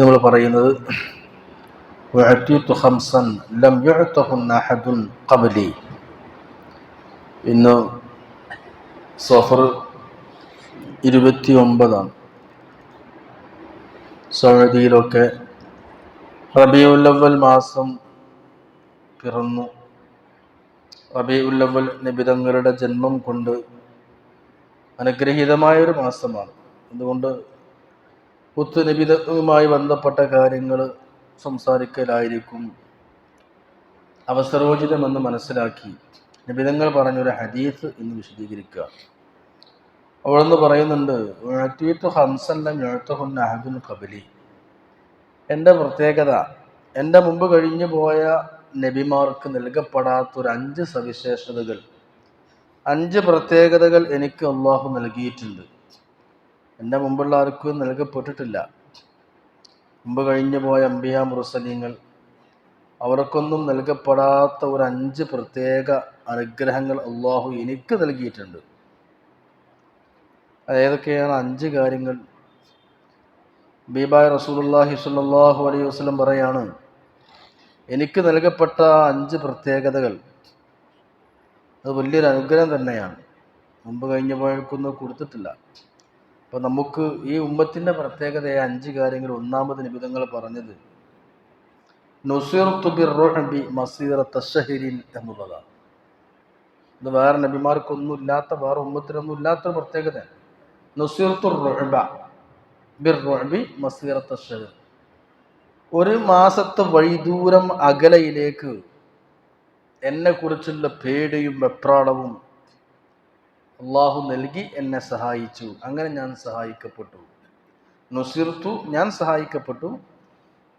നമ്മൾ പറയുന്നത് ഇന്ന് സഫർ ഇരുപത്തി ഒമ്പതാണ് സൗദിയിലൊക്കെ റബിയുല്ലവൽ മാസം പിറന്നു. റബിയുല്ലവൽ നിബിതങ്ങളുടെ ജന്മം കൊണ്ട് അനുഗ്രഹീതമായൊരു മാസമാണ്. അതുകൊണ്ട് പുത്തുനിബിതവുമായി ബന്ധപ്പെട്ട കാര്യങ്ങൾ സംസാരിക്കലായിരിക്കും. അവസരോചിതമെന്ന് മനസ്സിലാക്കി നിബിതങ്ങൾ പറഞ്ഞൊരു ഹദീസ് എന്ന് വിശദീകരിക്കുക. അവളെന്ന് പറയുന്നുണ്ട് "ഉഅ്തീതു ഹംസൻ ലം യുഅ്തഹുന്ന അഹദുൻ ഖബലി. എന്റെ പ്രത്യേകത എന്റെ മുമ്പ് കഴിഞ്ഞു പോയ നബിമാർക്ക് നൽകപ്പെടാത്തൊരു അഞ്ച് സവിശേഷതകൾ. അഞ്ച് പ്രത്യേകതകൾ എനിക്ക് അള്ളാഹു നൽകിയിട്ടുണ്ട്. എന്റെ മുമ്പുള്ള ആർക്കും നൽകപ്പെട്ടിട്ടില്ല. മുമ്പ് കഴിഞ്ഞു പോയ അമ്പിയ മുറുസലീങ്ങൾ അവർക്കൊന്നും നൽകപ്പെടാത്ത ഒരു അഞ്ച് പ്രത്യേക അനുഗ്രഹങ്ങൾ അള്ളാഹു എനിക്ക് നൽകിയിട്ടുണ്ട്. അതേതൊക്കെയാണ് അഞ്ച് കാര്യങ്ങൾ? ബീബായ് റസൂലുള്ളാഹി സ്വല്ലല്ലാഹു അലൈഹി വസ്ലം പറയാണ് എനിക്ക് നൽകപ്പെട്ട അഞ്ച് പ്രത്യേകതകൾ അത് വലിയൊരു അനുഗ്രഹം തന്നെയാണ്. മുമ്പ് കഴിഞ്ഞ പോയവർക്കൊന്നും കൊടുത്തിട്ടില്ല. അപ്പോൾ നമുക്ക് ഈ ഉമ്മത്തിന്റെ പ്രത്യേകതയെ അഞ്ച് കാര്യങ്ങൾ ഒന്നാമത് നിബിധങ്ങൾ പറഞ്ഞത് നുസിർത്തു ബിർറുഹബി മസീറത്ത ഷഹരിൻ എന്നുള്ളതാണ്. ഇത് വേറെ നബിമാർക്കൊന്നും ഇല്ലാത്ത വേറെ ഉമ്മത്തിനൊന്നും ഇല്ലാത്ത പ്രത്യേകത നുസിർത്തു റുഹബ ബിർറുഹബി മസീറത്ത ഷഹർ ഒരു മാസത്തെ വഴിദൂരം അകലയിലേക്ക് എന്നെക്കുറിച്ചുള്ള പേടിയും വെപ്രാളവും അള്ളാഹു നൽകി എന്നെ സഹായിച്ചു. അങ്ങനെ ഞാൻ സഹായിക്കപ്പെട്ടു. നുസിർത്തു ഞാൻ സഹായിക്കപ്പെട്ടു.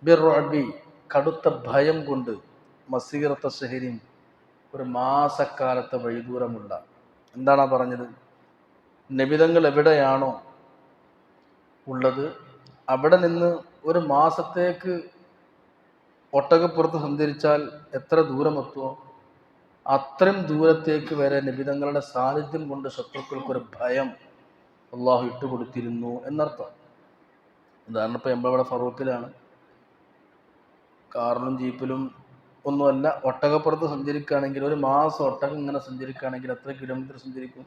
ബിർറബി കടുത്ത ഭയം കൊണ്ട് മസീറത്ത ഷഹരിൻ ഒരു മാസക്കാലത്തെ വഴിദൂരമുള്ള. എന്താണ് പറഞ്ഞത്? നിബിതങ്ങൾ എവിടെയാണോ ഉള്ളത് അവിടെ നിന്ന് ഒരു മാസത്തേക്ക് ഒട്ടകപ്പുറത്ത് സഞ്ചരിച്ചാൽ എത്ര ദൂരമെത്തുമോ അത്രയും ദൂരത്തേക്ക് വരെ നിബിതങ്ങളുടെ സാന്നിധ്യം കൊണ്ട് ശത്രുക്കൾക്കൊരു ഭയം അള്ളാഹു ഇട്ടുകൊടുത്തിരുന്നു എന്നർത്ഥം. ഉദാഹരണം ഇപ്പോൾ എമ്പവിടെ ഫറൂഖിലാണ്. കാറിലും ജീപ്പിലും ഒന്നുമല്ല ഒട്ടകപ്പുറത്ത് സഞ്ചരിക്കുകയാണെങ്കിൽ ഒരു മാസം ഒട്ടകം ഇങ്ങനെ സഞ്ചരിക്കുകയാണെങ്കിൽ എത്ര കിലോമീറ്റർ സഞ്ചരിക്കും?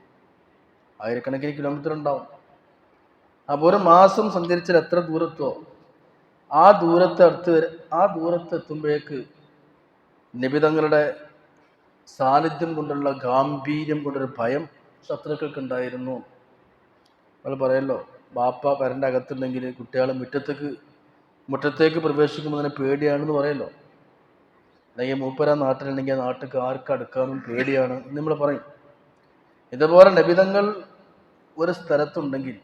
ആയിരക്കണക്കിന് കിലോമീറ്റർ ഉണ്ടാവും. അപ്പോൾ ഒരു മാസം സഞ്ചരിച്ചാൽ എത്ര ദൂരത്തോ ആ ദൂരത്തെ അടുത്ത് വരെ ആ ദൂരത്ത് എത്തുമ്പോഴേക്ക് നിബിതങ്ങളുടെ സാന്നിധ്യം കൊണ്ടുള്ള ഗാംഭീര്യം കൊണ്ടൊരു ഭയം ശത്രുക്കൾക്കുണ്ടായിരുന്നു. നമ്മൾ പറയല്ലോ ബാപ്പ പരന്റെ അകത്തുണ്ടെങ്കിൽ കുട്ടികളെ മുറ്റത്തേക്ക് മുറ്റത്തേക്ക് പ്രവേശിക്കുമ്പോൾ തന്നെ പേടിയാണെന്ന് പറയല്ലോ. അല്ലെങ്കിൽ മൂപ്പര നാട്ടിലുണ്ടെങ്കിൽ ആ നാട്ടിലേക്ക് ആർക്ക് അടുക്കാനും പേടിയാണ് എന്ന് നമ്മൾ പറയും. ഇതുപോലെ നബിതങ്ങൾ ഒരു സ്ഥലത്തുണ്ടെങ്കിൽ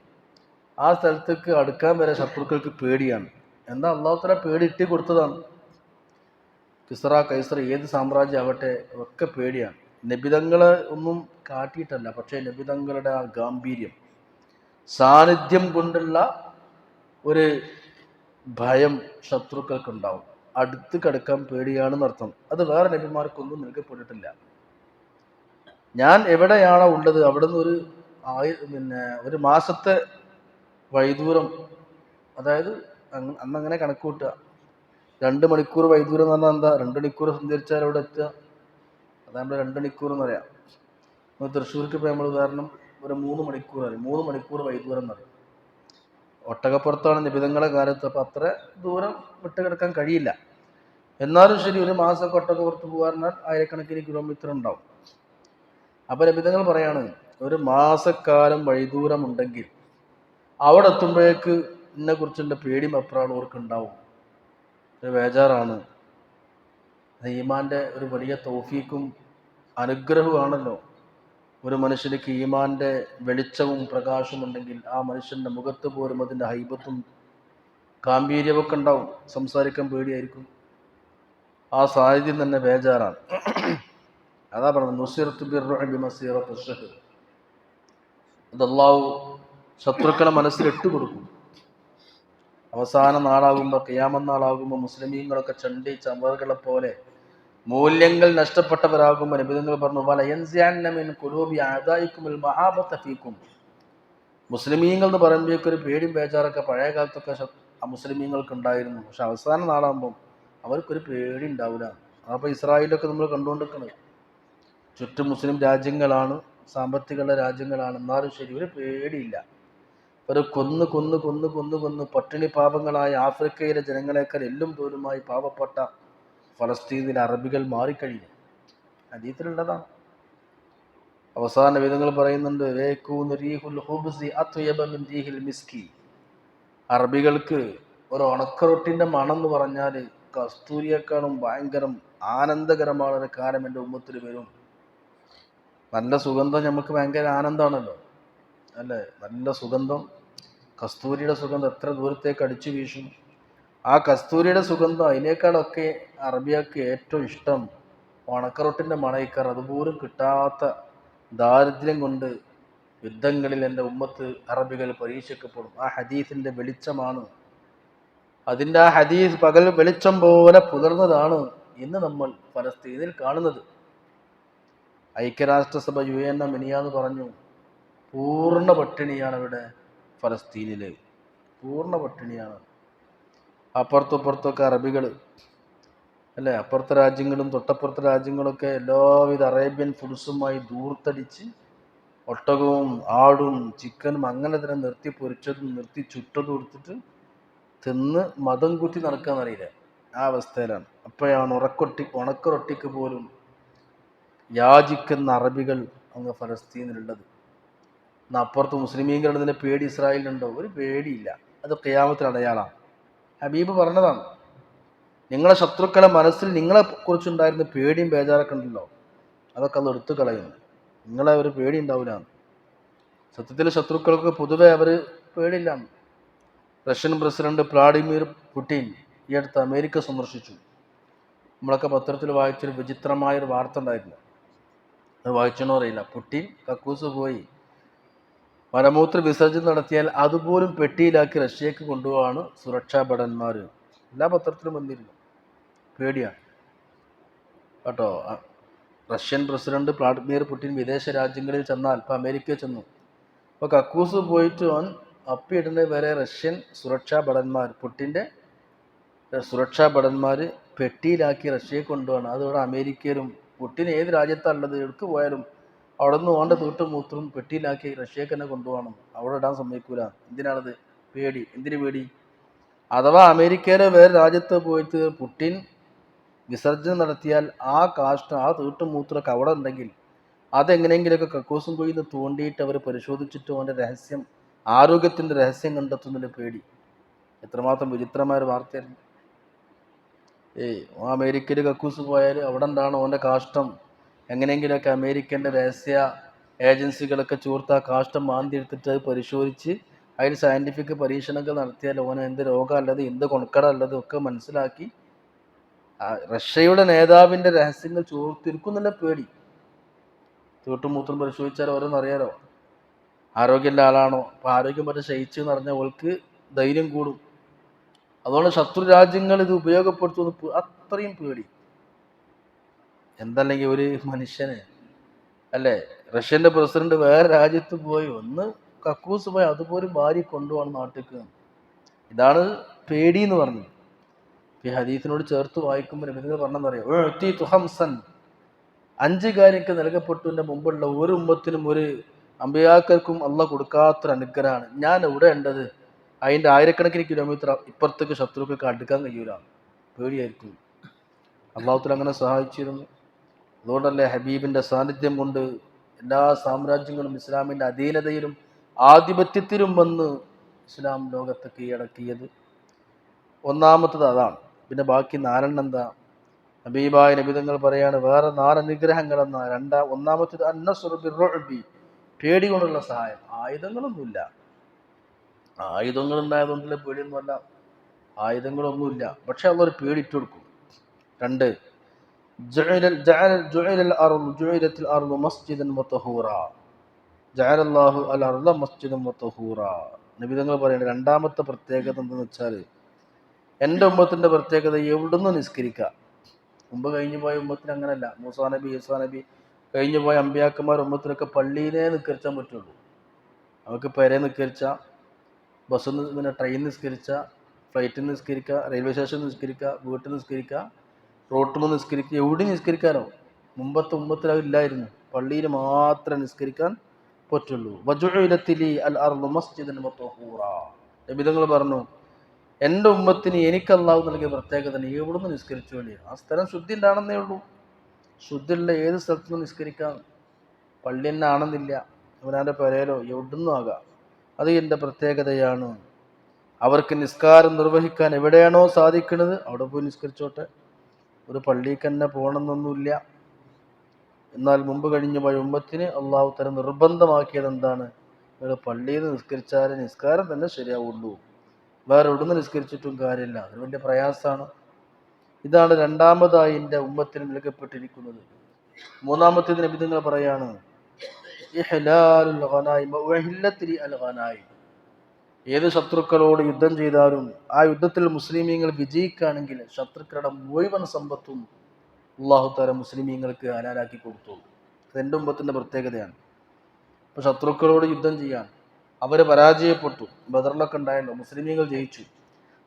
ആ സ്ഥലത്തേക്ക് അടുക്കാൻ വരെ ശത്രുക്കൾക്ക് പേടിയാണ്. എന്താ അള്ളാഹുത്തല പേടി ഇട്ടി കൊടുത്തതാണ്. കിസ്റ കൈസർ ഏത് സാമ്രാജ്യം ആവട്ടെ ഒക്കെ പേടിയാണ്. നബിതങ്ങളെ ഒന്നും കാട്ടിയിട്ടല്ല പക്ഷേ നബിതങ്ങളുടെ ആ ഗാംഭീര്യം സാന്നിധ്യം കൊണ്ടുള്ള ഒരു ഭയം ശത്രുക്കൾക്കുണ്ടാവും. അടുത്ത് കിടക്കാൻ പേടിയാണെന്ന് അർത്ഥം. അത് വേറെ നബിമാർക്കൊന്നും നൽകപ്പെട്ടിട്ടില്ല ഞാൻ എവിടെയാണോ ഉള്ളത് അവിടെ നിന്ന് ഒരു ആയി പിന്നെ ഒരു മാസത്തെ വൈദൂരം അതായത് അന്നങ്ങനെ കണക്ക് കൂട്ടുക. രണ്ട് മണിക്കൂർ വൈദൂരം എന്ന് പറഞ്ഞാൽ എന്താ? രണ്ട് മണിക്കൂർ സഞ്ചരിച്ചാൽ അവിടെ എത്തുക? അതാ നമ്മൾ രണ്ട് മണിക്കൂർ എന്ന് പറയാം. നമ്മൾ തൃശ്ശൂർക്ക് ഇപ്പോൾ നമ്മൾ ഉദാഹരണം ഒരു മൂന്ന് മണിക്കൂർ പറയും. മൂന്ന് മണിക്കൂർ വൈദൂരം എന്ന് പറയും. ഒട്ടകപ്പുറത്താണ് നിബിധങ്ങളെ കാലത്ത്. അപ്പോൾ അത്ര ദൂരം വിട്ടുകിടക്കാൻ കഴിയില്ല. എന്നാലും ശരി ഒരു മാസം ഒട്ടകപ്പുറത്ത് പോകാറുണ്ടാൽ ആയിരക്കണക്കിന് കിലോമീറ്റർ ഉണ്ടാവും. അപ്പോൾ നിബിധങ്ങൾ പറയാണ് ഒരു മാസക്കാലം വഴിദൂരം ഉണ്ടെങ്കിൽ അവിടെ എത്തുമ്പോഴേക്ക് എന്നെ കുറിച്ചുള്ള പേടിയും അപ്രാളും ഉണ്ടാവും. ഒരു ബേജാറാണ്. അത് ഈമാന്റെ ഒരു വലിയ തോഫീക്കും അനുഗ്രഹമാണല്ലോ ഒരു മനുഷ്യന് ഈമാന്റെ വെളിച്ചവും പ്രകാശവും ഉണ്ടെങ്കിൽ ആ മനുഷ്യന്റെ മുഖത്ത് പോലും അതിന്റെ ഹൈബത്തും ഗാംഭീര്യമൊക്കെ ഉണ്ടാവും. സംസാരിക്കാൻ പേടിയായിരിക്കും. ആ സാഹചര്യം തന്നെ ബേജാറാണ്. അതാ പറഞ്ഞത് നുസിറത്ത് ബിർറുഹി മസീറത്ത് ഷഹർ അത് അള്ളാഹു ശത്രുക്കളെ മനസ്സിൽ ഇട്ടുകൊടുക്കും. അവസാന നാളാകുമ്പോൾ കിയാമൻ നാളാകുമ്പോൾ മുസ്ലിമീങ്ങളൊക്കെ ചണ്ടി ചമറുകളെ പോലെ മൂല്യങ്ങൾ നഷ്ടപ്പെട്ടവരാകുമ്പോൾ നിബിധങ്ങൾ പറഞ്ഞു വലയൻസിയാൻ കുലൂബി ആദായിക്കുമിൽ മഹാബത്തഫീക്കും മുസ്ലിമീങ്ങൾ എന്ന് പറയുമ്പോഴേക്കും ഒരു പേടിയും ബേജാറൊക്കെ പഴയ കാലത്തൊക്കെ മുസ്ലിമീങ്ങൾക്ക് ഉണ്ടായിരുന്നു പക്ഷെ അവസാന നാളാകുമ്പം അവർക്കൊരു പേടി ഉണ്ടാവില്ല അപ്പോൾ ഇസ്രായേലൊക്കെ നമ്മൾ കണ്ടുകൊണ്ടിരിക്കുന്നത്. ചുറ്റും മുസ്ലിം രാജ്യങ്ങളാണ് സാമ്പത്തികമുള്ള രാജ്യങ്ങളാണ്. എന്നാലും ശരി ഒരു പേടിയില്ല. ഒരു കൊന്ന് കൊന്ന് കൊന്ന് കൊന്ന് കൊന്ന് പട്ടിണി പാപങ്ങളായ ആഫ്രിക്കയിലെ ജനങ്ങളെക്കാൾ എല്ലും തോലുമായി പാവപ്പെട്ട ഫലസ്തീനിലെ അറബികൾ മാറിക്കഴിഞ്ഞു. അതീത്തിലുള്ളതാണ് അവസാന വിധങ്ങൾ പറയുന്നുണ്ട്. അറബികൾക്ക് ഒരു ഉണക്കറൊട്ടിന്റെ മണം എന്ന് പറഞ്ഞാൽ കസ്തൂരിയേക്കാളും ഭയങ്കരം ആനന്ദകരമായ ഒരു കാലം എന്റെ ഉമ്മത്തിൽ വരും. നല്ല സുഗന്ധം നമുക്ക് ഭയങ്കര ആനന്ദമാണല്ലോ. അല്ലേ? നല്ല സുഗന്ധം. കസ്തൂരിയുടെ സുഗന്ധം എത്ര ദൂരത്തേക്ക് അടിച്ചു വീശും. ആ കസ്തൂരിയുടെ സുഗന്ധം അതിനേക്കാളൊക്കെ അറബിയക്ക് ഏറ്റവും ഇഷ്ടം ഉണക്കറൊട്ടിന്റെ മണയിക്കാർ. അതുപോലും കിട്ടാത്ത ദാരിദ്ര്യം കൊണ്ട് യുദ്ധങ്ങളിൽ എന്റെ ഉമ്മത്ത് അറബികൾ പരീക്ഷിക്കപ്പെടും. ആ ഹദീസിന്റെ വെളിച്ചമാണ്. അതിന്റെ ആ ഹദീസ് പകൽ വെളിച്ചം പോലെ പുലർന്നതാണ് ഇന്ന് നമ്മൾ ഫലസ്തീനിൽ കാണുന്നത്. ഐക്യരാഷ്ട്രസഭ യു എൻ എം ഇനിയാന്ന് പറഞ്ഞു. പൂർണ പട്ടിണിയാണ് ഇവിടെ ഫലസ്തീനിൽ പൂർണ പട്ടിണിയാണ്. അപ്പുറത്തും ഇപ്പുറത്തൊക്കെ അറബികൾ അല്ലേ? അപ്പുറത്തെ രാജ്യങ്ങളും തൊട്ടപ്പുറത്തെ രാജ്യങ്ങളൊക്കെ എല്ലാവിധ അറേബ്യൻ ഫുഡ്സുമായി ദൂർത്തടിച്ച് ഒട്ടകവും ആടും ചിക്കനും അങ്ങനെ തന്നെ നിർത്തി പൊരിച്ചതും നിർത്തി ചുട്ടതും എടുത്തിട്ട് തിന്ന് മതം കുത്തി നടക്കാന്നറിയില്ല ആ അവസ്ഥയിലാണ്. അപ്പോഴാണ് ഉറക്കൊട്ടി ഉണക്കറൊട്ടിക്ക് പോലും യാചിക്കുന്ന അറബികൾ അങ്ങ് ഫലസ്തീനിലുള്ളത്. അപ്പുറത്ത് മുസ്ലിമീങ്ങളുടെ പേടി ഇസ്രായേലിനുണ്ടോ? ഒരു പേടിയില്ല. അത് ക്യാമത്തിന് അടയാളാണ് ഹബീബ് പറഞ്ഞതാണ് നിങ്ങളെ ശത്രുക്കളെ മനസ്സിൽ നിങ്ങളെ കുറിച്ചുണ്ടായിരുന്ന പേടിയും ബേജാറൊക്കെ ഉണ്ടല്ലോ. അതൊക്കെ അത് എടുത്തു കളയും. നിങ്ങളെ ഒരു പേടി ഉണ്ടാവില്ല സത്യത്തിൽ ശത്രുക്കൾക്ക് പൊതുവെ അവർ പേടിയില്ലാണ് റഷ്യൻ പ്രസിഡന്റ് വ്ളാഡിമിർ പുടിൻ ഈ അടുത്ത് അമേരിക്ക സന്ദർശിച്ചു. നമ്മളൊക്കെ പത്രത്തിൽ വായിച്ചൊരു വിചിത്രമായൊരു വാർത്ത ഉണ്ടായിരുന്നു. അത് വായിച്ചണോ അറിയില്ല. പുടിൻ കക്കൂസ് പോയി. മലമൂത്ര വിസർജനം നടത്തിയാൽ അതുപോലും പെട്ടിയിലാക്കി റഷ്യക്ക് കൊണ്ടുപോവാണ് സുരക്ഷാ ഭടന്മാർ എല്ലാ പത്രത്തിലും വന്നിരുന്നു. പേടിയാണ് കേട്ടോ റഷ്യൻ പ്രസിഡന്റ് വ്ളാഡിമിർ പുടിൻ വിദേശ രാജ്യങ്ങളിൽ ചെന്നാൽ ഇപ്പം അമേരിക്കയിൽ ചെന്നു. അപ്പോൾ കക്കൂസ് പോയിട്ട് അവൻ അപ്പിയിടുന്നത് വരെ റഷ്യൻ സുരക്ഷാ ഭടന്മാർ പുട്ടിന്റെ സുരക്ഷാ ഭടന്മാർ പെട്ടിയിലാക്കി റഷ്യയെ കൊണ്ടുപോകണം അതോടെ അമേരിക്കയിലും പുട്ടിൻ ഏത് രാജ്യത്താണുള്ളത് എടുക്കു പോയാലും അവിടെ നിന്ന് ഓന്റെ തീട്ടും മൂത്തും പെട്ടിയിലാക്കി റഷ്യക്ക് തന്നെ കൊണ്ടുപോകണം. അവിടെ ഇടാൻ സമ്മതിക്കൂല. എന്തിനാണത്? പേടി. എന്തിനു പേടി? അഥവാ അമേരിക്കയിലെ വേറെ രാജ്യത്ത് പോയിട്ട് പുട്ടിൻ വിസർജനം നടത്തിയാൽ ആ കാഷ്ടം ആ തീട്ടും മൂത്രമൊക്കെ അവിടെ ഉണ്ടെങ്കിൽ അതെങ്ങനെയെങ്കിലുമൊക്കെ കക്കൂസും കൊയ്യിൽ നിന്ന് തോണ്ടിയിട്ട് അവർ പരിശോധിച്ചിട്ട് അവന്റെ രഹസ്യം ആരോഗ്യത്തിന്റെ രഹസ്യം കണ്ടെത്തുന്നതിന് പേടി. എത്രമാത്രം വിചിത്രമായ ഒരു വാർത്തയായിരുന്നു. ഏയ് അമേരിക്കയിൽ കക്കൂസ് പോയാൽ അവിടെ എന്താണ് ഓന്റെ കാഷ്ടം? എങ്ങനെയെങ്കിലുമൊക്കെ അമേരിക്കന്റെ രഹസ്യ ഏജൻസികളൊക്കെ ചൂർത്ത കാഷ്ടം മാന്തി എടുത്തിട്ട് അത് പരിശോധിച്ച് അതിൽ സയന്റിഫിക് പരീക്ഷണങ്ങൾ നടത്തിയാൽ ഓന എന്ത് രോഗമല്ലത് എന്ത് കൊണക്കടല്ലതും ഒക്കെ മനസ്സിലാക്കി റഷ്യയുടെ നേതാവിന്റെ രഹസ്യങ്ങൾ ചോർത്തിരിക്കുന്നുള്ള പേടി. തീട്ടുമൂത്രം പരിശോധിച്ചാൽ ഓരോന്നറിയാലോ ആരോഗ്യമുള്ള ആളാണോ? അപ്പോൾ ആരോഗ്യം പറ്റ ക്ഷയിച്ചു എന്ന് പറഞ്ഞാൽ ഓൾക്ക് ധൈര്യം കൂടും. അതുകൊണ്ട് ശത്രു രാജ്യങ്ങൾ ഇത് ഉപയോഗപ്പെടുത്തുന്ന അത്രയും പേടി. എന്തല്ലെങ്കിൽ ഒരു മനുഷ്യന് അല്ലേ? റഷ്യന്റെ പ്രസിഡന്റ് വേറെ രാജ്യത്ത് പോയി ഒന്ന് കക്കൂസ് പോയി അതുപോലും ഭാര്യ കൊണ്ടുപോകണം നാട്ടിലേക്ക്. ഇതാണ് പേടി എന്ന് പറഞ്ഞു ഈ ഹദീസിനോട് ചേർത്ത് വായിക്കുമ്പോൾ നബിതങ്ങൾ പറഞ്ഞെന്ന് തുഹംസൻ അഞ്ച് കാര്യങ്ങൾക്ക് നൽകപ്പെട്ടതിന്റെ മുമ്പുള്ള ഒരു ഉമ്മത്തിനും ഒരു അമ്പയാക്കർക്കും അല്ല കൊടുക്കാത്തൊരു അനുഗ്രഹമാണ്. ഞാൻ ഇവിടെ ഉണ്ടത്? അതിന്റെ ആയിരക്കണക്കിന് കിലോമീറ്റർ ഇപ്പുറത്തേക്ക് ശത്രുക്കൾക്ക് അടുക്കാൻ കഴിയൂല. പേടിയായിരിക്കും. അള്ളാഹുത്തിൽ അങ്ങനെ സഹായിച്ചിരുന്നു. അതുകൊണ്ടല്ലേ ഹബീബിന്റെ സാന്നിധ്യം കൊണ്ട് എല്ലാ സാമ്രാജ്യങ്ങളും ഇസ്ലാമിന്റെ അധീനതയിലും ആധിപത്യത്തിലും വന്ന് ഇസ്ലാം ലോകത്ത് കീഴടക്കിയത്. ഒന്നാമത്തത് അതാണ്. പിന്നെ ബാക്കി നാലെണ്ണം എന്താ? ഹബീബായ നബിതങ്ങൾ പറയാണ് വേറെ നാല് അനുഗ്രഹങ്ങളെന്ന രണ്ടാ ഒന്നാമത്തത് അന്നസുറബി പേടി കൊണ്ടുള്ള സഹായം. ആയുധങ്ങളൊന്നുമില്ല. ആയുധങ്ങൾ ഉണ്ടായതുകൊണ്ടുള്ള പേടിയൊന്നുമല്ല ആയുധങ്ങളൊന്നുമില്ല. പക്ഷെ അതൊരു പേടിയിട്ട് കൊടുക്കും. രണ്ട് നബിതങ്ങൾ പറയേണ്ട രണ്ടാമത്തെ പ്രത്യേകത എന്തെന്ന് വെച്ചാൽ എന്റെ ഉമ്മത്തിന്റെ പ്രത്യേകത എവിടുന്ന് നിസ്കരിക്കാം മുമ്പ് കഴിഞ്ഞു പോയ ഉമ്മത്തിന് അങ്ങനല്ല. മൂസാ നബി ഈസാ നബി കഴിഞ്ഞു പോയ അമ്പിയാക്കന്മാർ ഉമ്മത്തിനൊക്കെ പള്ളിയിലേ നിസ്കരിച്ചാൽ പറ്റുള്ളൂ. നമുക്ക് പെരെ നിസ്കരിച്ച ബസ് പിന്നെ ട്രെയിൻ നിസ്കരിച്ച ഫ്ലൈറ്റിൽ നിസ്കരിക്കുക റെയിൽവേ സ്റ്റേഷൻ നിസ്കരിക്കുക വീട്ടിൽ നിസ്കരിക്കുക നിന്ന് നിസ്കരിക്കുക എവിടെ നിസ്കരിക്കാനോ. മുമ്പത്തെ മുമ്പത്തിൽ അതില്ലായിരുന്നു പള്ളിയിൽ മാത്രം നിസ്കരിക്കാൻ പറ്റുള്ളൂ. വജുഇലത്തിലി അൽ നബിതങ്ങൾ പറഞ്ഞു എന്റെ ഉമ്മത്തിന് എനിക്ക് അള്ളാഹു നൽകിയ പ്രത്യേകത എവിടെ നിന്ന് നിസ്കരിച്ചു വേണ്ടി ആ സ്ഥലം ശുദ്ധി ഉണ്ടാണെന്നേ ഉള്ളൂ. ശുദ്ധിയുള്ള ഏത് സ്ഥലത്തു നിന്ന് നിസ്കരിക്കാം? പള്ളി തന്നെ ആണെന്നില്ല. അവനാന്റെ പെരയിലോ എവിടുന്നും ആകാം. അത് എന്റെ പ്രത്യേകതയാണ്. അവർക്ക് നിസ്കാരം നിർവഹിക്കാൻ എവിടെയാണോ സാധിക്കുന്നത് അവിടെ പോയി നിസ്കരിച്ചോട്ടെ. ഒരു പള്ളിക്ക് തന്നെ പോകണമെന്നൊന്നുമില്ല. എന്നാൽ മുമ്പ് കഴിഞ്ഞ ഉമ്മത്തിന് അള്ളാഹു തല നിർബന്ധമാക്കിയത് എന്താണ്? നിങ്ങൾ പള്ളിയിൽ നിന്ന് നിസ്കരിച്ചാലേ നിസ്കാരം തന്നെ ശരിയാവുള്ളൂ. വേറെ എവിടുന്ന് നിസ്കരിച്ചിട്ടും കാര്യമില്ല. അത് വലിയ പ്രയാസമാണ്. ഇതാണ് രണ്ടാമതായി എന്റെ ഉമ്മത്തിന് നൽകപ്പെട്ടിരിക്കുന്നത്. മൂന്നാമത്തേത് നബി നിങ്ങൾ പറയാണ് ഇഹ്ലാലുൽ ഖനായിം അൽ ഖനായിം ഏത് ശത്രുക്കളോട് യുദ്ധം ചെയ്താലും ആ യുദ്ധത്തിൽ മുസ്ലിമീങ്ങൾ വിജയിക്കുകയാണെങ്കിൽ ശത്രുക്കളുടെ മുഴുവൻ സമ്പത്തും അള്ളാഹു താല മുസ്ലിമീങ്ങൾക്ക് ഹലാലാക്കി കൊടുത്തു. അത് എന്റെ മുമ്പത്തിന്റെ പ്രത്യേകതയാണ്. ഇപ്പോൾ ശത്രുക്കളോട് യുദ്ധം ചെയ്യാൻ അവർ പരാജയപ്പെട്ടു. ബദറിലൊക്കെ ഉണ്ടായല്ലോ മുസ്ലിമീങ്ങൾ ജയിച്ചു.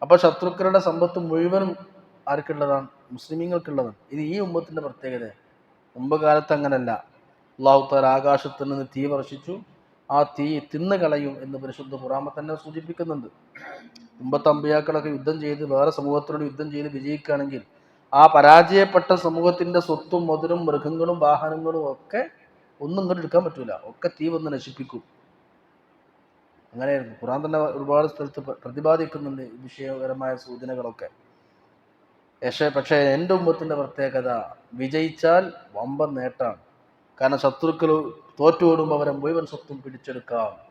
അപ്പോൾ ശത്രുക്കളുടെ സമ്പത്ത് മുഴുവനും ആർക്കുള്ളതാണ്? മുസ്ലിമീങ്ങൾക്കുള്ളതാണ്. ഇത് ഈ ഉമ്മത്തിന്റെ പ്രത്യേകത മുമ്പ് കാലത്ത് അങ്ങനല്ല. അള്ളാഹു താല ആകാശത്ത് നിന്ന് തീ വർഷിച്ചു ആ തീ തിന്നുകളയും എന്ന് പരിശുദ്ധ ഖുറാമ തന്നെ സൂചിപ്പിക്കുന്നുണ്ട്. മുമ്പത്തെ അമ്പിയാക്കളൊക്കെ യുദ്ധം ചെയ്ത് വേറെ സമൂഹത്തിനോട് യുദ്ധം ചെയ്ത് വിജയിക്കുകയാണെങ്കിൽ ആ പരാജയപ്പെട്ട സമൂഹത്തിന്റെ സ്വത്തും മധുരം മൃഗങ്ങളും വാഹനങ്ങളും ഒക്കെ ഒന്നും ഇങ്ങോട്ട് എടുക്കാൻ പറ്റൂല. ഒക്കെ തീ വന്ന് നശിപ്പിക്കും. അങ്ങനെയായിരുന്നു. ഖുറാൻ തന്നെ ഒരുപാട് സ്ഥലത്ത് പ്ര- പ്രതിപാദിക്കുന്നുണ്ട് വിഷയകരമായ സൂചനകളൊക്കെ. പക്ഷേ പക്ഷേ എന്റെ ഉമ്മത്തിന്റെ പ്രത്യേകത വിജയിച്ചാൽ വമ്പൻ നേട്ടമാണ്. കാരണം ശത്രുക്കൾ തോറ്റുപോടുമ്പോൾ അവരെ മുഴുവൻ സ്വത്തും പിടിച്ചെടുക്കാം.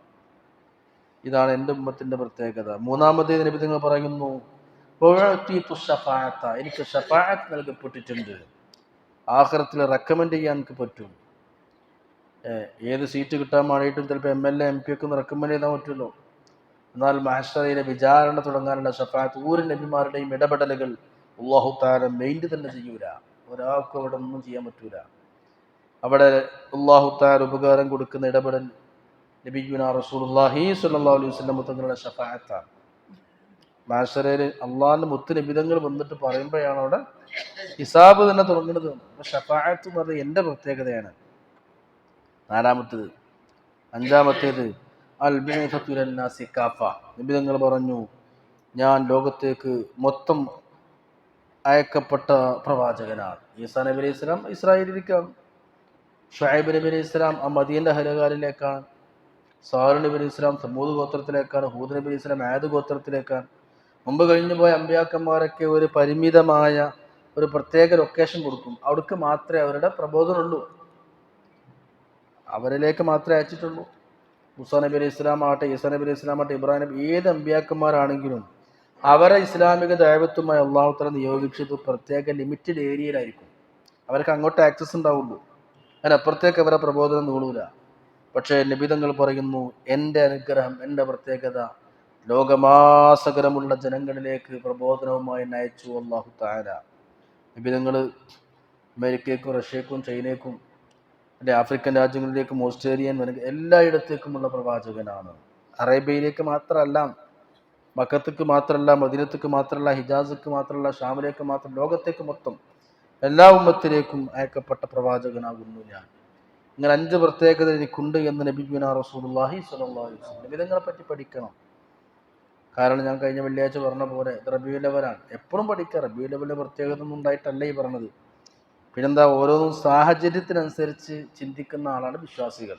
ഇതാണ് എന്റെ ഉമ്മത്തിന്റെ പ്രത്യേകത. മൂന്നാമത്തെ നബി നിങ്ങൾ പറയുന്നു. എനിക്ക് ഷഫായത്ത് നൽകപ്പെട്ടിട്ടുണ്ട്. ആഖിറത്തിൽ റെക്കമെൻഡ് ചെയ്യാൻ എനിക്ക് പറ്റും. ഏത് സീറ്റ് കിട്ടാൻ വേണ്ടിയിട്ടും ചിലപ്പോൾ M L A M P ഒക്കെ ഒന്ന് റെക്കമെൻഡ് ചെയ്താൽ പറ്റുമല്ലോ. എന്നാൽ മഹേശ്വരയിലെ വിചാരണ തുടങ്ങാനുള്ള ഷഫായത്ത് ഊരിൻ നബിമാരുടെയും ഇടപെടലുകൾ അള്ളാഹു താരം മെയിന്റ് തന്നെ ചെയ്യൂല. ഒരാൾക്കും അവിടെ ഒന്നും ചെയ്യാൻ പറ്റൂല. അവിടെ അള്ളാഹു താല ഉപകാരം കൊടുക്കുന്ന ഇടപെടൽ നബിയുന റസൂലുള്ളാഹി സ്വല്ലല്ലാഹു അലൈഹി വസല്ലം തങ്ങളുടെ ഷഫാഅത്താണ് മാഷറയിൽ അള്ളാഹിന്റെ മുത്ത് നിബിധങ്ങൾ വന്നിട്ട് പറയുമ്പോഴാണ് അവിടെ ഹിസാബ് തന്നെ തുടങ്ങുന്നത്. ഷഫായത്ത് എന്ന് പറഞ്ഞാൽ എന്റെ പ്രത്യേകതയാണ്. നാലാമത്തേത്. അഞ്ചാമത്തേത് അൽ ബിഅ്സത്തു കാഫ. നിബിധങ്ങൾ പറഞ്ഞു ഞാൻ ലോകത്തേക്ക് മൊത്തം അയക്കപ്പെട്ട പ്രവാചകനാണ്. ഈസാ നബി അലൈഹി ഷുഹൈബ് നബി അലൈഹി ഇസ്ലാം ആ മദീന്റെ ഹരകാലിലേക്കാണ് സാറു നബി അലൈഹി ഇസ്ലാം സമൂത് ഗോത്രത്തിലേക്കാണ് ഹൂദ് നബി അലൈഹി ഇസ്ലാം ആയത് ഗോത്രത്തിലേക്കാണ്. മുമ്പ് കഴിഞ്ഞു പോയ അമ്പ്യാക്കന്മാരൊക്കെ ഒരു പരിമിതമായ ഒരു പ്രത്യേക ലൊക്കേഷൻ കൊടുക്കും. അവിടേക്ക് മാത്രമേ അവരുടെ പ്രബോധനമുള്ളൂ അവരിലേക്ക് മാത്രമേ അയച്ചിട്ടുള്ളൂ. മുസാ നബി അലൈഹി ഇസ്ലാം ആട്ടെ ഈസാ നബി അലൈഹി ഇസ്ലാം ആട്ടെ ഇബ്രാഹിം നബി ഏത് അമ്പ്യാക്കന്മാരാണെങ്കിലും അവരെ ഇസ്ലാമിക ദൈവത്വമായി അള്ളാഹുത്തല നിയോഗിച്ചത് പ്രത്യേക ലിമിറ്റഡ് ഏരിയയിലായിരിക്കും അവർക്ക് അങ്ങോട്ട് ആക്സസ് ഉണ്ടാവുള്ളൂ. അതിനപ്പുറത്തേക്ക് അവരെ പ്രബോധനം നീളൂല പക്ഷേ നിബിതങ്ങൾ പറയുന്നു എന്റെ അനുഗ്രഹം എന്റെ പ്രത്യേകത ലോകമാസകരമുള്ള ജനങ്ങളിലേക്ക് പ്രബോധനവുമായി നയിച്ചു അള്ളാഹു താര നിബിതങ്ങൾ അമേരിക്കയ്ക്കും റഷ്യക്കും ചൈനയ്ക്കും അല്ലെ ആഫ്രിക്കൻ രാജ്യങ്ങളിലേക്കും ഓസ്ട്രേലിയൻ എല്ലായിടത്തേക്കുമുള്ള പ്രവാചകനാണ്. അറേബ്യയിലേക്ക് മാത്രമല്ല മക്കത്തേക്ക് മാത്രമല്ല മദീനത്തേക്ക് മാത്രമല്ല ഹിജാസിക്ക് മാത്രമല്ല ഷാമിലേക്ക് മാത്രം ലോകത്തേക്ക് മൊത്തം എല്ലാ ഉമ്മത്തിലേക്കും അയക്കപ്പെട്ട പ്രവാചകനാകുന്നു ഞാൻ. ഇങ്ങനെ അഞ്ച് പ്രത്യേകത എനിക്കുണ്ട് എന്ന് നബിബിന റസൂലുള്ളാഹി സ്വല്ലല്ലാഹു അലൈഹി ഇതങ്ങളെ പറ്റി പഠിക്കണം? കാരണം ഞാൻ കഴിഞ്ഞ വെള്ളിയാഴ്ച പറഞ്ഞ പോലെ റബിയു ലെവലാണ് എപ്പോഴും പഠിക്കുക. റബിയു ലെവലിന്റെ പ്രത്യേകത ഒന്നും ഉണ്ടായിട്ടല്ല ഈ പറഞ്ഞത്. പിന്നെന്താ? ഓരോന്നും സാഹചര്യത്തിനനുസരിച്ച് ചിന്തിക്കുന്ന ആളാണ് വിശ്വാസികൾ.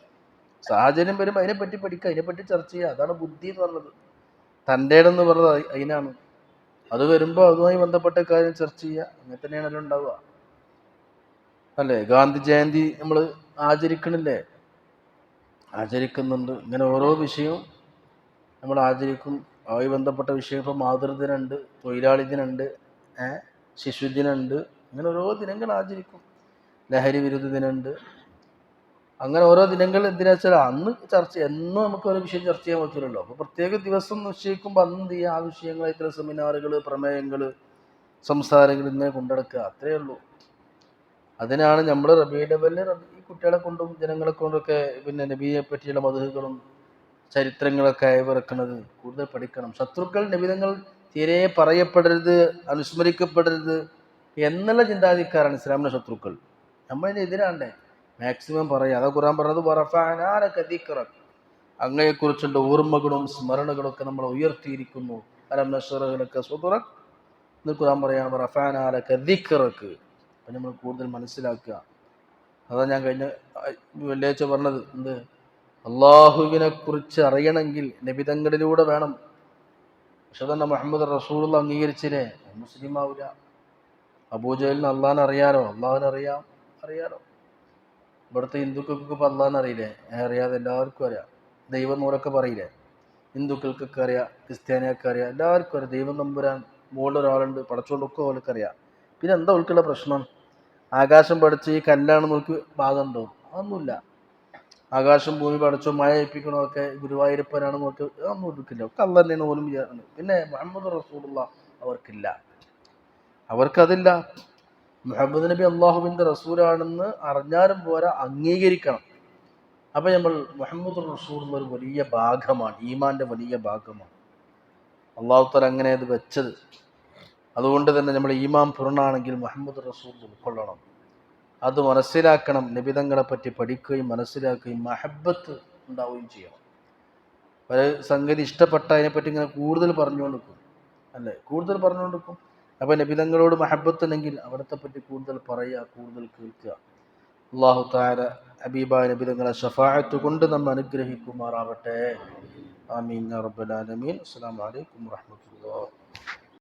സാഹചര്യം വരുമ്പോൾ അതിനെപ്പറ്റി പഠിക്കുക അതിനെപ്പറ്റി ചർച്ച ചെയ്യുക. അതാണ് ബുദ്ധി എന്ന് പറഞ്ഞത്. തന്റെ എന്ന് പറഞ്ഞത് അതി- അതിനാണ് അത് വരുമ്പോൾ അതുമായി ബന്ധപ്പെട്ട കാര്യം ചർച്ച ചെയ്യുക. അങ്ങനെ തന്നെയാണല്ലോ ഉണ്ടാവുക. അല്ലേ? ഗാന്ധി ജയന്തി നമ്മൾ ആചരിക്കണില്ലേ? ആചരിക്കുന്നുണ്ട്. ഇങ്ങനെ ഓരോ വിഷയവും നമ്മൾ ആചരിക്കും. അതുമായി ബന്ധപ്പെട്ട വിഷയം ഇപ്പോൾ മാതൃദിനുണ്ട് തൊഴിലാളി ദിനുണ്ട് ശിശുദിനുണ്ട് അങ്ങനെ ഓരോ ദിനങ്ങൾ ആചരിക്കും. ലഹരി വിരുദ്ധ ദിനമുണ്ട്. അങ്ങനെ ഓരോ ദിനങ്ങൾ എന്തിനാ വെച്ചാൽ അന്ന് ചർച്ച എന്നും നമുക്ക് ഓരോ വിഷയം ചർച്ച ചെയ്യാൻ പറ്റില്ലല്ലോ അപ്പോൾ പ്രത്യേക ദിവസം നിശ്ചയിക്കുമ്പോൾ അന്ന് എന്ത് ചെയ്യുക ആ വിഷയങ്ങളായിട്ടുള്ള സെമിനാറുകൾ പ്രമേയങ്ങൾ സംസാരങ്ങൾ ഇങ്ങനെ കൊണ്ടെടുക്കുക അത്രയേ ഉള്ളൂ. അതിനാണ് നമ്മൾ റബി ലെവലിൽ ഈ കുട്ടികളെ കൊണ്ടും ജനങ്ങളെ കൊണ്ടൊക്കെ പിന്നെ നബിയെ പറ്റിയുള്ള മധുഹകളും ചരിത്രങ്ങളൊക്കെ അയവിറക്കുന്നത് കൂടുതൽ പഠിക്കണം. ശത്രുക്കൾ നിബിധങ്ങൾ തീരെ പറയപ്പെടരുത് അനുസ്മരിക്കപ്പെടരുത് എന്നുള്ള ചിന്താധിക്കാരാണ് ഇസ്ലാമിന്റെ ശത്രുക്കൾ. നമ്മളതിനെതിരാണ്ടേ. മാക്സിമം പറയുക അതാ ഖുറാൻ പറഞ്ഞത് വറഫഅനാലക ദിക്റക. അങ്ങയെക്കുറിച്ചുള്ള ഓർമ്മകളും സ്മരണകളും ഒക്കെ നമ്മൾ ഉയർത്തിയിരിക്കുന്നു. അലം നഷറകളൊക്കെ സുദറക് എന്ന് ഖുറാൻ പറയാണ് വറഫാനാലൊക്കെ ദിക്കറക്ക് അപ്പം നമ്മൾ കൂടുതൽ മനസ്സിലാക്കുക. അതാ ഞാൻ കഴിഞ്ഞ വെള്ളിയാഴ്ച പറഞ്ഞത് എന്ത്? അള്ളാഹുവിനെ കുറിച്ച് അറിയണമെങ്കിൽ നബിതങ്ങളിലൂടെ വേണം. പക്ഷെ തന്നെ മുഹമ്മദ് റസൂൾ അംഗീകരിച്ചില്ലേ? മുസ്ലിം ആവില്ല അബൂജഹലിന് അള്ളാഹിനെ അറിയാലോ അള്ളാഹിനെ അറിയാം അറിയാലോ? ഇവിടുത്തെ ഹിന്ദുക്കൾക്കൊക്കെ ഇപ്പം അള്ളാഹിനെ അറിയില്ലേ അറിയാതെ എല്ലാവർക്കും അറിയാം. ദൈവം നൂറൊക്കെ പറയില്ലേ? ഹിന്ദുക്കൾക്കൊക്കെ അറിയാം ക്രിസ്ത്യാനിയൊക്കെ അറിയാം എല്ലാവർക്കും അറിയാം. ദൈവം നമ്പുരാൻ മുകളിൽ ഒരാളുണ്ട് പടച്ചോണ്ടൊക്കെ അവർക്ക് അറിയാം. പിന്നെ എന്താ അവൾക്കുള്ള പ്രശ്നം? ആകാശം പഠിച്ച് ഈ കല്ലാണ് നോക്കി ഭാഗമുണ്ടോ അതൊന്നുമില്ല. ആകാശം ഭൂമി പഠിച്ചോ മഴ ഏൽപ്പിക്കണോ ഒക്കെ ഗുരുവായൂരപ്പനാണ് നോക്കി അതൊന്നും എടുക്കില്ല ഒക്കെ അല്ല തന്നെയാണ് പോലും വിചാരിക്കുന്നത്. പിന്നെ മുഹമ്മദ് റസൂലുള്ള അവർക്കില്ല. അവർക്കതില്ല. മുഹമ്മദ് നബി അള്ളാഹുവിന്റെ റസൂലാണെന്ന് അറിഞ്ഞാലും പോരാ അംഗീകരിക്കണം. അപ്പം നമ്മൾ മുഹമ്മദ് റസൂൽ ഒരു വലിയ ഭാഗമാണ് ഈമാന്റെ വലിയ ഭാഗമാണ്. അള്ളാഹു തല അങ്ങനെ അത് വെച്ചത്. അതുകൊണ്ട് തന്നെ നമ്മൾ ഈമാം പൂർണാണെങ്കിൽ മുഹമ്മദ് റസൂൽ ഉൾക്കൊള്ളണം. അത് മനസ്സിലാക്കണം നിബിതങ്ങളെ പറ്റി പഠിക്കുകയും മനസ്സിലാക്കുകയും മഹബത്ത് ഉണ്ടാവുകയും ചെയ്യണം. ഒരു സംഗതി ഇഷ്ടപ്പെട്ട അതിനെപ്പറ്റി ഇങ്ങനെ കൂടുതൽ പറഞ്ഞുകൊണ്ടിരിക്കും. അല്ലേ? കൂടുതൽ പറഞ്ഞുകൊണ്ടിരിക്കും. അപ്പോൾ നബിതങ്ങളോട് മഹബത്തുണ്ടെങ്കിൽ അവിടത്തെ പറ്റി കൂടുതൽ പറയുക കൂടുതൽ കേൾക്കുക. അള്ളാഹു താര ഹബീബായ നബിതങ്ങളെ ഷഫായത്ത് കൊണ്ട് നമ്മൾ അനുഗ്രഹിക്കുമാറാവട്ടെ. ആമീൻ ആലമീൻ. അസ്സലാമു അലൈക്കും വറഹ്മത്തുള്ളാഹി